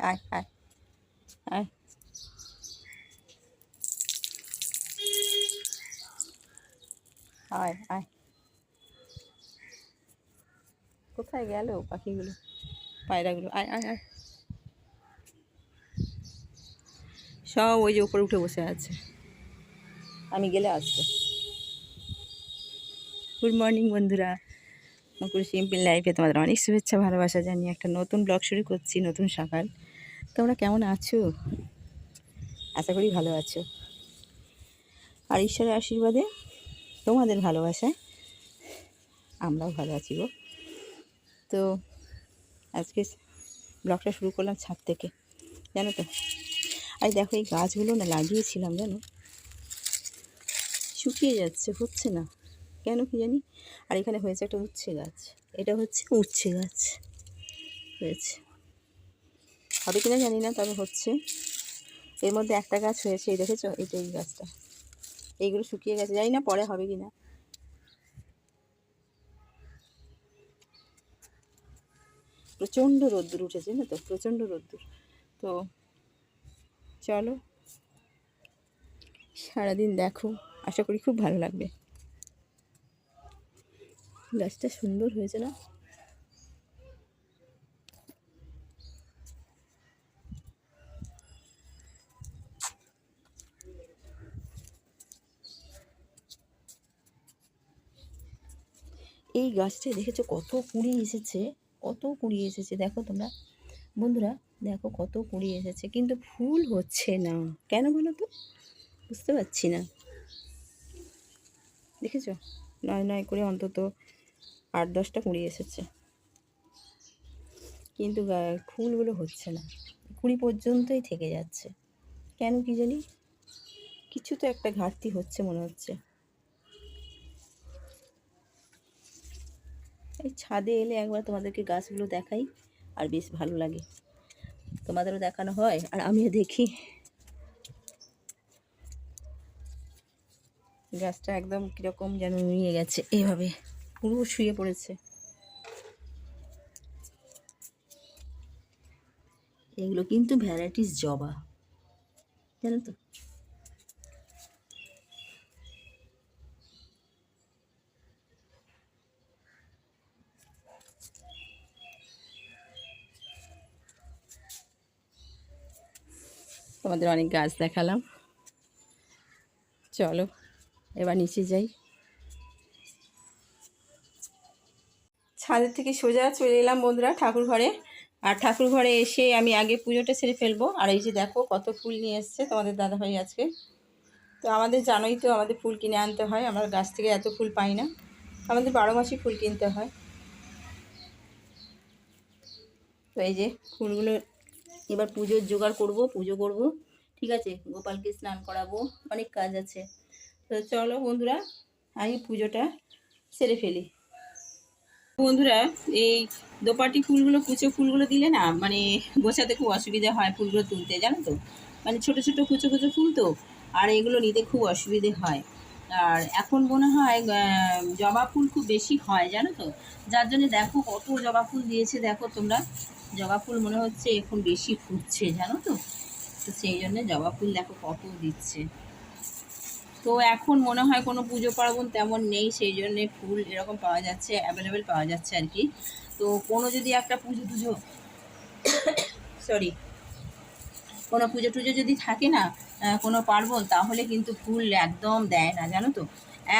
আয় আয়। আয়। আয় আয়। কোথায় গেল পাখিগুলো? পায়রাগুলো, আয় আয় আয়। সব ওই যে উপরে উঠে বসে আছে। আমি গেলে আসবে। গুড মর্নিং বন্ধুরা। মুকুর সিম্পল লাইফে তোমাদের অনেক শুভেচ্ছা, ভালোবাসা জানিয়ে একটা নতুন ব্লগ শুরু করছি, নতুন সকাল। তোমরা কেমন আছো? আশা করি ভালো আছো। আর ঈশ্বরের আশীর্বাদে তোমাদের ভালোবাসায় আমরাও ভালো আছি গো। তো আজকে ব্লগটা শুরু করলাম ছাদ থেকে, জানো তো? আর দেখো এই গাছগুলো না লাগিয়েছিলাম, জানো? শুকিয়ে যাচ্ছে, হচ্ছে না। কেন কি জানি? আর এখানে হয়েছে একটা উচ্ছে গাছ। এটা হচ্ছে উচ্ছে গাছ। হয়েছে। হবে কিনা জানি না, তবে হচ্ছে। এর মধ্যে একটা গাছ হয়েছে, এই দেখেছ? এইটা এই গাছটা। এইগুলো শুকিয়ে গেছে, জানি না পরে হবে কি না প্রচণ্ড রোদ্দুর উঠেছে না তো? প্রচণ্ড রোদ্দুর। তো চলো। সারাদিন দেখো, আশা করি খুব ভালো লাগবে। গাছটা সুন্দর হয়েছে না? এই গাছটায় দেখেছ কত কুড়ি এসেছে? কত কুড়ি এসেছে? দেখো তোমরা। বন্ধুরা, দেখো কত কুড়ি এসেছে। কিন্তু ফুল হচ্ছে না। কেন বলো তো? বুঝতে পারছি না। দেখেছ? নয় নয় করে অন্তত আট দশটা কুড়ি এসেছে। কিন্তু ফুলগুলো হচ্ছে না। কুড়ি পর্যন্তই থেকে যাচ্ছে। কেন কি জানি? কিছু তো একটা ঘাটতি হচ্ছে মনে হচ্ছে। এই ছাদে এলে একবার তোমাদেরকে গাছগুলো দেখাই, আর বেশ ভালো লাগে। তোমাদেরও দেখানো হয়, আর আমিও দেখি। গাছটা একদম কীরকম যেন নিয়ে গেছে এইভাবে পুরো শুয়ে পড়েছে। এগুলো কিন্তু ভ্যারাইটিস জবা, জানো তো? তোমাদের অনেক গাছ দেখালাম। চলো, এবার নিচে যাই। ছাদের থেকে সোজা চলে এলাম বন্ধুরা ঠাকুর ঘরে। আর ঠাকুর ঘরে এসে আমি আগে পুজোটা ছেড়ে ফেলব। আর এই যে দেখো, কত ফুল নিয়ে এসছে তোমাদের দাদাভাই আজকে। তো আমাদের জানোই তো, আমাদের ফুল কিনে আনতে হয়। আমরা গাছ থেকে এত ফুল পাই না। আমাদের বারো মাসই ফুল কিনতে হয়। তো এই যে ফুলগুলো এবার পুজোর জোগাড় করব, পুজো করব। ঠিক আছে? গোপালকে স্নান করাবো, অনেক কাজ আছে। তো চলো বন্ধুরা, আমি পুজোটা সেরে ফেলি। বন্ধুরা, এই দোপাটি ফুলগুলো, কুচো ফুলগুলো দিলে না মানে গোছাতে খুব অসুবিধা হয় ফুলগুলো তুলতে, জানো তো? মানে ছোট ছোট কুচো কুচো ফুল তো, আর এগুলো নিতে খুব অসুবিধে হয়। আর এখন মনে হয় জবা ফুল খুব বেশি হয়, জানো তো? যার জন্য দেখো কত জবা ফুল দিয়েছে, দেখো তোমরা। জবা ফুল মনে হচ্ছে এখন বেশি ফুটছে, জানো তো? তো সেই জন্য জবা ফুল দেখো কত দিচ্ছে। তো এখন মনে হয় কোনো পুজো পার্বণ তেমন নেই, সেই জন্যে ফুল এরকম পাওয়া যাচ্ছে অ্যাভেলেবেল পাওয়া যাচ্ছে আর কি। তো কোনো যদি একটা পুজো টুজো সরি কোনো পুজো টুজো যদি থাকে না কোনো পার্বণ, তাহলে কিন্তু ফুল একদম দেয় না, জানো তো?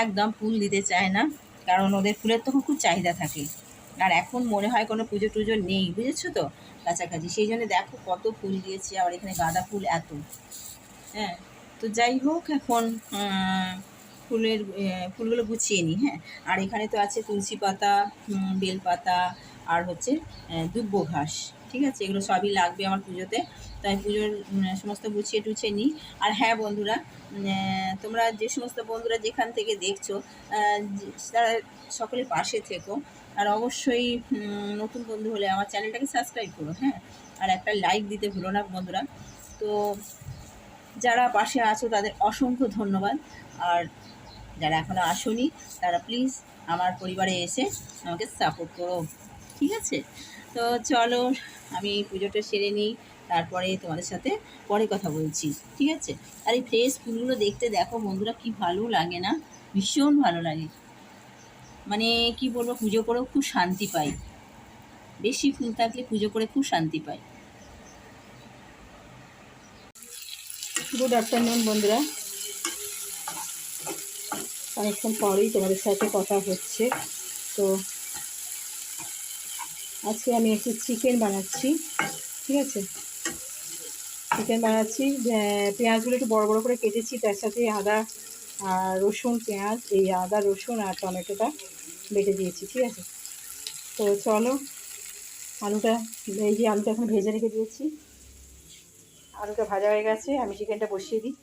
একদম ফুল দিতে চায় না, কারণ ওদের ফুলের তখন খুব চাহিদা থাকে। আর এখন মনে হয় কোনো পুজো টুজো নেই বুঝেছ তো? কাছাকাছি। সেই জন্য দেখো কত ফুল দিয়েছি আবার এখানে গাঁদা ফুল এত। হ্যাঁ তো যাই হোক এখন ফুলের ফুলগুলো গুছিয়ে নিই হ্যাঁ। আর এখানে তো আছে তুলসী পাতা উম, বেল পাতা আর হচ্ছে দুব্বো ঘাস ঠিক আছে? এগুলো সবই লাগবে আমার পুজোতে। তাই পুজোর সমস্ত গুছিয়ে টুছিয়ে নিই আর হ্যাঁ বন্ধুরা তোমরা যে সমস্ত বন্ধুরা যেখান থেকে দেখছ তারা সকলে পাশে থেকো। আর অবশ্যই নতুন বন্ধু হলে আমার চ্যানেলটাকে সাবস্ক্রাইব করো হ্যাঁ? আর একটা লাইক দিতে ভুলো না বন্ধুরা। তো যারা পাশে আছো, তাদের অসংখ্য ধন্যবাদ। আর যারা এখনও আসোনি, তারা প্লিজ আমার পরিবারে এসে আমাকে সাপোর্ট করো, ঠিক আছে? তো চলো, আমি পুজোটা সেরে নিই, তারপরে তোমাদের সাথে পরে কথা বলছি, ঠিক আছে? আর এই ফ্রেশ ফুলগুলো দেখতে দেখো বন্ধুরা, কি ভালো লাগে না? ভীষণ ভালো লাগে। মানে কি বলব, পুজো করেও খুব শান্তি পাই। বেশি ফুল থাকলে পুজো করে খুব শান্তি পাই। গুড আফটারনুন বন্ধুরা। অনেকক্ষণ পরেই তোমাদের সাথে কথা হচ্ছে। তো আজকে আমি একটু চিকেন বানাচ্ছি, ঠিক আছে? চিকেন বানাচ্ছি পেঁয়াজগুলো একটু বড় বড় করে কেটেছি, তার সাথে আদা আর রসুন, পেঁয়াজ, এই আদা, রসুন আর টমেটোটা বেটে দিয়েছি, ঠিক আছে? তো চলো, আলুটা, এই আলুটা এখন ভেজে রেখে দিয়েছি। আলুটা ভাজা হয়ে গেছে, আমি চিকেনটা বসিয়ে দিই।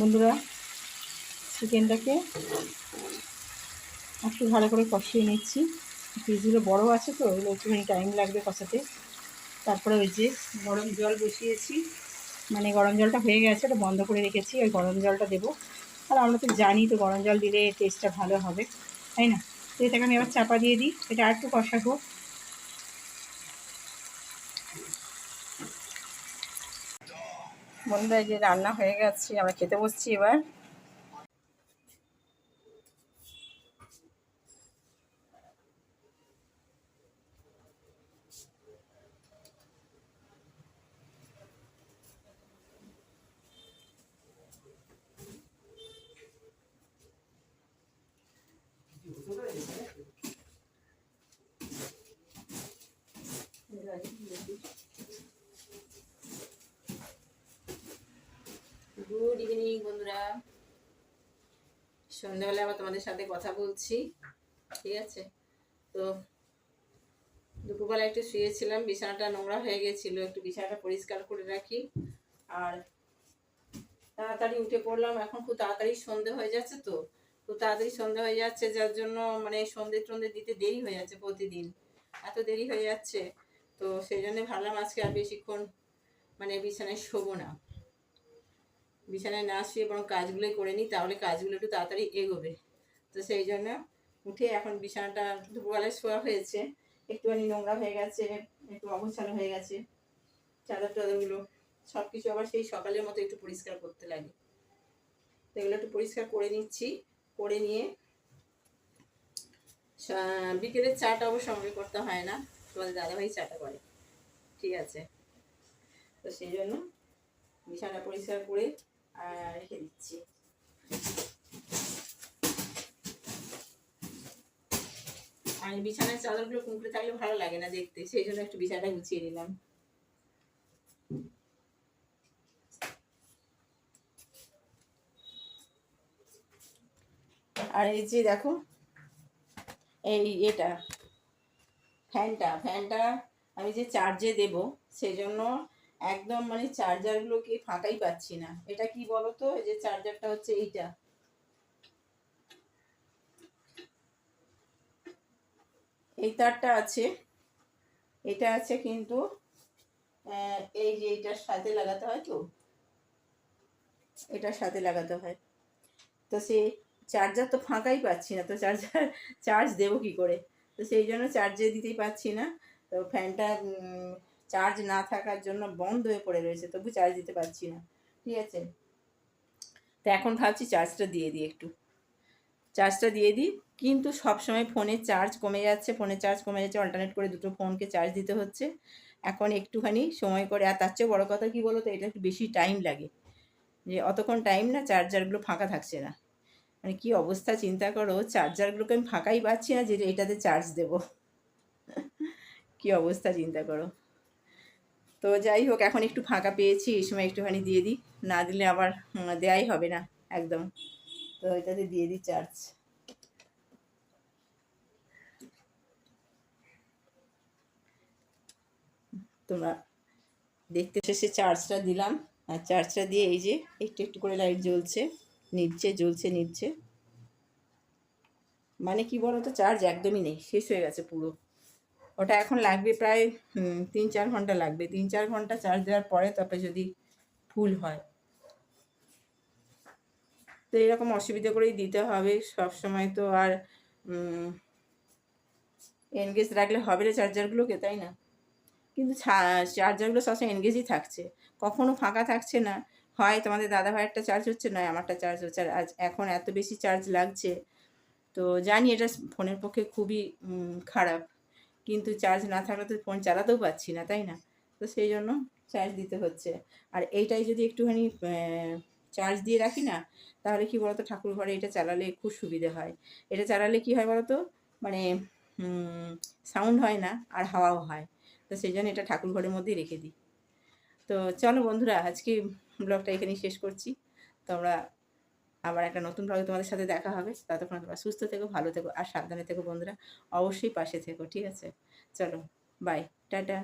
বন্ধুরা, চিকেনটাকে একটু ভালো করে কষিয়ে নিচ্ছি। পিসগুলো বড় আছে তো ওগুলো একটুখানি টাইম লাগবে কষাতে। তারপরে ওই যে গরম জল বসিয়েছি। মানে গরম জলটা হয়ে গেছে, ওটা বন্ধ করে রেখেছি ওই গরম জলটা দেবো। আর আমরা তো জানি তো গরম জল দিলে টেস্টটা ভালো হবে, তাই না? তো এটাকে আমি আবার চাপা দিয়ে দিই, এটা আর একটু কষাবো। বন্ধুরা যে রান্না হয়ে গেছে, আমরা খেতে বসছি এবার। গুড ইভিনিং বন্ধুরা। সন্ধ্যাবেলা আবার তোমাদের সাথে কথা বলছি, ঠিক আছে? তো দুপুরবেলা একটু শুয়েছিলাম, বিছানাটা নোংরা হয়ে গেছিল, একটু বিছানাটা পরিষ্কার করে রাখি। আর তাড়াতাড়ি উঠে পড়লাম, এখন খুব তাড়াতাড়ি সন্ধে হয়ে যাচ্ছে তো। খুব তাড়াতাড়ি সন্ধে হয়ে যাচ্ছে, যার জন্য মানে সন্ধে টন্ধে দিতে দেরি হয়ে যাচ্ছে প্রতিদিন। এত দেরি হয়ে যাচ্ছে। তো সেই জন্য ভাবলাম আজকে আর বেশিক্ষণ মানে বিছানায় শোবো না। বিছানায় না শুয়ে বরং কাজগুলোই করে নিই, তাহলে কাজগুলো একটু তাড়াতাড়ি এগোবে। তো সেই জন্য উঠে এখন বিছানাটা দুপুরবেলায় শোয়া হয়েছে, একটুখানি নোংরা হয়ে গেছে, একটু অগোছালো হয়ে গেছে, চাদর টাদরগুলো সব কিছু আবার সেই সকালের মতো একটু পরিষ্কার করতে লাগে। তো এগুলো একটু পরিষ্কার করে নিচ্ছি, করে নিয়ে বিকেলের চাটা অবশ্য আমাকে করতে হয় না। তোমাদের দাদাভাই চাটা করে। ঠিক আছে? তো সেই জন্য বিছানা পরিষ্কার করে রেখে দিচ্ছি। আর বিছানার চাদরগুলো কুঁকড়ে থাকলে ভালো লাগে না দেখতে, সেই জন্য একটু বিছানাটা গুছিয়ে নিলাম। আর এই যে দেখো, এই এটা ফ্যানটা ফ্যানটা আমি যে চার্জে দেব, সেজন্য একদম মানে চার্জারগুলোকে ফাঁকাই পাচ্ছি না। এটা কি বলো তো এই যে চার্জারটা হচ্ছে এইটা। এই তারটা আছে। এটা আছে কিন্তু এই যে এটার সাথে লাগাতে হয় তো? এটার সাথে লাগাতে হয়। তো সেই চার্জার তো ফাঁকাই পাচ্ছি না, তো চার্জার চার্জ দেবো কি করে? তো সেই জন্য চার্জে দিতেই পাচ্ছি না। তো ফ্যানটা চার্জ না থাকার জন্য বন্ধ হয়ে পড়ে রয়েছে, তবু চার্জ দিতে পারছি না। ঠিক আছে? তো এখন ভাবছি চার্জটা দিয়ে দিই একটু। চার্জটা দিয়ে দিই, কিন্তু সবসময় ফোনে চার্জ কমে যাচ্ছে ফোনে চার্জ কমে যাচ্ছে অল্টারনেট করে দুটো ফোনকে চার্জ দিতে হচ্ছে। এখন একটুখানি সময় করে, আর তার চেয়েও বড়ো কথা কী বলো তো এটা একটু বেশি টাইম লাগে। যে অতক্ষণ টাইম না চার্জারগুলো ফাঁকা থাকছে না। মানে কি অবস্থা? চিন্তা করো চার্জারগুলোকে আমি ফাঁকাই পাচ্ছি না যে এটাতে চার্জ দেব। কি অবস্থা চিন্তা করো। তো যাই হোক, এখন একটু ফাঁকা পেয়েছি, এই সময় একটুখানি দিয়ে দিই। না দিলে আবার দেয়াই হবে না, একদম। তো এটাতে দিয়ে দিই চার্জ তোমরা দেখতে শেষে চার্জটা দিলাম। আর চার্জটা দিয়ে এই যে, একটু একটু করে লাইট জ্বলছে। নিচ্ছে, জ্বলছে, নিচ্ছে। মানে কি বলো তো চার্জ একদমই নেই, শেষ হয়ে গেছে পুরো। ওটা এখন লাগবে প্রায় তিন চার ঘণ্টা লাগবে। তিন চার ঘণ্টা চার্জ দেওয়ার পরে তারপরে যদি ফুল হয়। তো এরকম অসুবিধা করেই দিতে হবে সব সময় তো আর এনগেজ রাখলে হবে না চার্জারগুলোকে তাই না? কিন্তু চার্জারগুলো সবসময় এনগেজই থাকছে। কখনো ফাঁকা থাকছে না। হয়, তোমাদের দাদা ভাইয়েরটা চার্জ হচ্ছে? নয়, আমারটা চার্জ হচ্ছে। আর আজ এখন এত বেশি চার্জ লাগছে। তো জানি এটা ফোনের পক্ষে খুবই খারাপ। কিন্তু চার্জ না থাকলে তো ফোন চালাতেও পাচ্ছি না, তাই না? তো সেই জন্য চার্জ দিতে হচ্ছে। আর এইটাই যদি একটুখানি চার্জ দিয়ে রাখি না, তাহলে কি বলতো, ঠাকুর ঘরে এটা চালালে খুব সুবিধে হয়। এটা চালালে কি হয় বলতো? মানে সাউন্ড হয় না আর হাওয়াও হয়। তো সেই জন্য এটা ঠাকুর ঘরের মধ্যেই রেখে দিই। তো চলো বন্ধুরা, আজকে ব্লগটা এখানেই শেষ করছি। তোমরা আবার একটা নতুন ব্লগে তোমাদের সাথে দেখা হবে। ততক্ষণ তোমরা সুস্থ থেকো, ভালো থেকো আর সাবধানে থেকো বন্ধুরা। অবশ্যই পাশে থেকো, ঠিক আছে? চলো বাই টাটা।